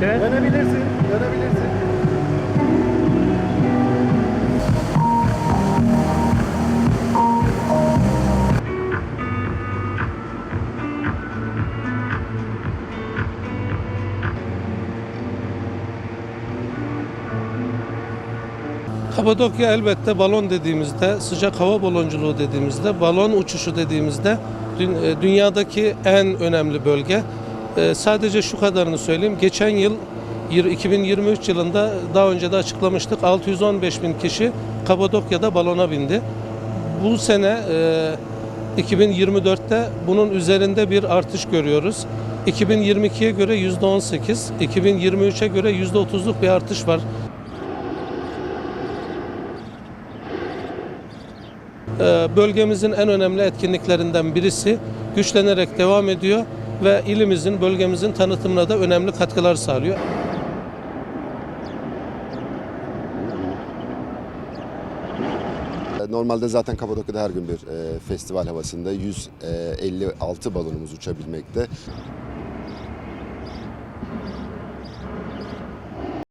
Dönebilirsin, dönebilirsin. Kapadokya elbette balon dediğimizde, sıcak hava balonculuğu dediğimizde, balon uçuşu dediğimizde e, dünyadaki en önemli bölge. E, Sadece şu kadarını söyleyeyim. Geçen yıl yir- 2023 yılında daha önce de açıklamıştık 615 bin kişi Kapadokya'da balona bindi. Bu sene e, 2024'te bunun üzerinde bir artış görüyoruz. 2022'ye göre %18, 2023'e göre %30'luk bir artış var. Ee, bölgemizin en önemli etkinliklerinden birisi güçlenerek devam ediyor ve ilimizin, bölgemizin tanıtımına da önemli katkılar sağlıyor. Normalde zaten Kapadokya'da her gün bir e, festival havasında 156 balonumuz uçabilmekte.